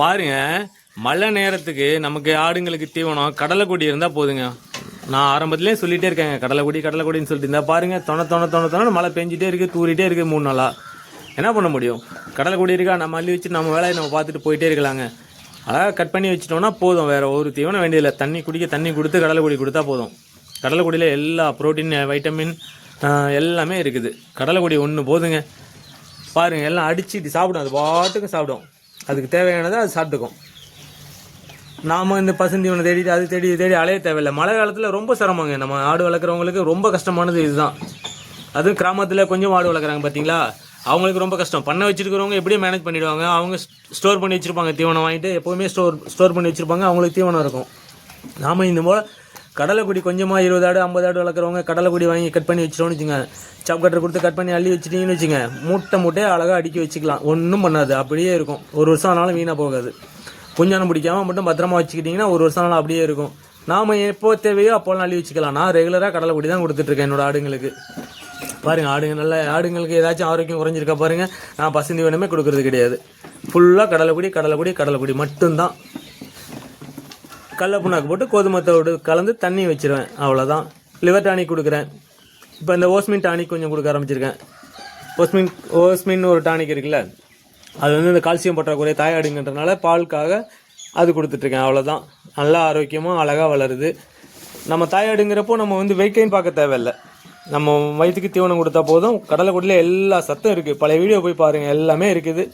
பாருங்க மழை நேரத்துக்கு நமக்கு ஆடுங்களுக்கு தீவனம் கடலைக்குடி இருந்தால் போதுங்க. நான் ஆரம்பத்திலே சொல்லிட்டே இருக்கேங்க கடலைக்குடி கடலைக்குடின்னு சொல்லிட்டு இருந்தால் பாருங்க தொண தொண தொண தொண மழை பெஞ்சிட்டே இருக்குது தூரிட்டே இருக்குது மூணு நாளாக என்ன பண்ண முடியும்? கடலைக்குடி இருக்கா நம்ம அள்ளி வச்சு நம்ம வேலையை நம்ம பார்த்துட்டு போயிட்டே இருக்கலாங்க. அழகாக கட் பண்ணி வச்சிட்டோம்னா போதும் வேறு ஒரு தீவனம் வேண்டியதில்லை. தண்ணி குடிக்க தண்ணி கொடுத்து கடலைக்குடி கொடுத்தா போதும். கடலைக்குடியில் எல்லா ப்ரோட்டீன் வைட்டமின் எல்லாமே இருக்குது. கடலைக்குடி ஒன்று போதுங்க. பாருங்கள் எல்லாம் அடிச்சுட்டு சாப்பிடும் அது பாட்டுக்கு சாப்பிடும். அதுக்கு தேவையானதை அது சாப்பிட்டுக்கும். நாம் இந்த பசுந்தீவனை தேடி அது தேடி தேடி அலைய தேவையில்லை. மழை காலத்தில் ரொம்ப சிரமங்க. நம்ம ஆடு வளர்க்குறவங்களுக்கு ரொம்ப கஷ்டமானது இதுதான். அதுவும் கிராமத்தில் கொஞ்சம் ஆடு வளர்க்குறாங்க பார்த்தீங்களா அவங்களுக்கு ரொம்ப கஷ்டம். பண்ண வச்சுருக்கிறவங்க எப்படியும் மேனேஜ் பண்ணிடுவாங்க. அவங்க ஸ்டோர் பண்ணி வச்சுருப்பாங்க. தீவனம் வாங்கிட்டு எப்போவுமே ஸ்டோர் ஸ்டோர் பண்ணி வச்சுருப்பாங்க. அவங்களுக்கு தீவனம் இருக்கும். நாம் இந்த போல் கடலைக்குடி கொஞ்சமாக இருபது ஆடு ஐம்பது ஆடு வளர்க்குறவங்க கடலைக்குடி வாங்கி கட் பண்ணி வச்சிட்டோம்னு வச்சுங்க. சாப் கட்டர் கொடுத்து கட் பண்ணி அள்ளி வச்சிட்டீங்கன்னு வச்சுங்க மூட்டை மூட்டையை அழகாக அடுக்கி வச்சுக்கலாம். ஒன்றும் பண்ணாது அப்படியே இருக்கும். ஒரு வருஷம் ஆனாலும் வீணாக போகாது. புஞ்சானம் பிடிக்காம மட்டும் பத்திரமா வச்சுக்கிட்டிங்கன்னா ஒரு வருஷம் ஆனாலும் அப்படியே இருக்கும். நாம் எப்போ தேவையோ அப்போலாம் அள்ளி வச்சுக்கலாம். நான் ரெகுலராக கடலைக்குடி தான் கொடுத்துட்ருக்கேன் என்னோட ஆடுங்களுக்கு. பாருங்கள் ஆடுங்க நல்ல ஆடுங்களுக்கு ஏதாச்சும் ஆரோக்கியம் குறைஞ்சிருக்கா பாருங்கள் நான் பசுந்தி வேணுமே கொடுக்குறது கிடையாது. ஃபுல்லாக கடலைக்குடி கடலைக்குடி கடலைக்குடி மட்டும்தான். கடல புண்ணாக்கு போட்டு கோதுமத்தோடு கலந்து தண்ணி வச்சிருவேன். அவ்வளோதான் லிவர் டானிக் கொடுக்குறேன். இப்போ இந்த ஓஸ்மின் டானிக் கொஞ்சம் கொடுக்க ஆரம்பிச்சிருக்கேன். ஓஸ்மின் ஓஸ்மின் ஒரு டானிக் இருக்குல்ல அது வந்து இந்த கால்சியம் பற்றாக்குறை தாயாடுங்கன்றனால பாலுக்காக அது கொடுத்துட்ருக்கேன். அவ்வளோதான் நல்லா ஆரோக்கியமாக அழகாக வளருது. நம்ம தாயாடுங்கிறப்போ நம்ம வந்து வெயிட்டையும் பார்க்க தேவையில்லை. நம்ம வயிற்றுக்கு தீவனம் கொடுத்தா போதும். கடலைக்குடியில் எல்லா சத்தும் இருக்குது பழைய வீடியோ போய் பாருங்கள் எல்லாமே இருக்குது.